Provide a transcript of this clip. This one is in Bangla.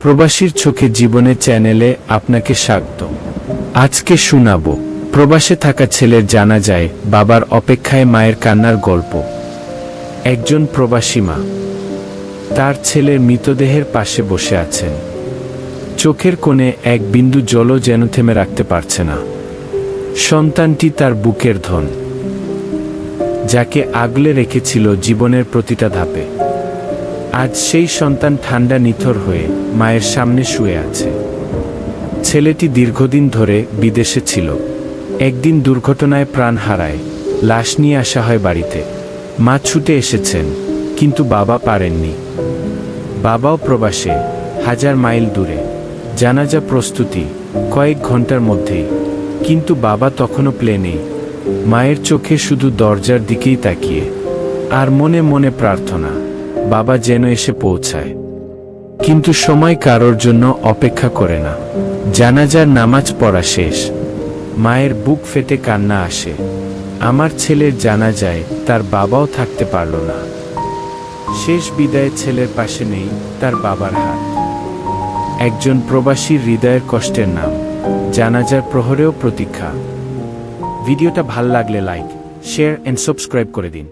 প্রবাসীর চোখে জীবনে চ্যানেলে আপনাকে স্বাগত। আজকে শোনাব, প্রবাসে থাকা ছেলের জানা যায় বাবার অপেক্ষায় মায়ের কান্নার গল্প। একজন প্রবাসী মা। তার ছেলের মৃতদেহের পাশে বসে আছেন। চোখের কোণে এক বিন্দু জলও যেন থেমে রাখতে পারছে না। সন্তানটি তার বুকের ধন, যাকে আগলে রেখেছিল জীবনের প্রতিটা ধাপে। আজ সেই সন্তান ঠান্ডা নিথর হয়ে মায়ের সামনে শুয়ে আছে। ছেলেটি দীর্ঘদিন ধরে বিদেশে ছিল। একদিন দুর্ঘটনায় প্রাণ হারায়, লাশ নিয়ে আসা হয় বাড়িতে। মা ছুটে এসেছেন, কিন্তু বাবা পারেননি। বাবাও প্রবাসে, হাজার মাইল দূরে। জানাজা প্রস্তুতি, কয়েক ঘণ্টার মধ্যেই। কিন্তু বাবা তখনও প্লেনেই মায়ের চোখে শুধু দরজার দিকেই তাকিয়ে, আর মনে মনে প্রার্থনা। বাবা যেন এসে পৌঁছায়। কিন্তু সময় কারোর জন্য অপেক্ষা করে না। জানাজার নামাজ পড়া শেষ। মায়ের বুক ফেটে কান্না আসে। আমার ছেলের জানা যায় তার বাবাও থাকতে পারল না। শেষ বিদায়ে ছেলের পাশে নেই তার বাবার হাত। একজন প্রবাসীর হৃদয়ের কষ্টের নাম, জানাজার প্রহরেও প্রতীক্ষা। ভিডিওটা ভালো লাগলে লাইক শেয়ার অ্যান্ড সাবস্ক্রাইব করে দিন।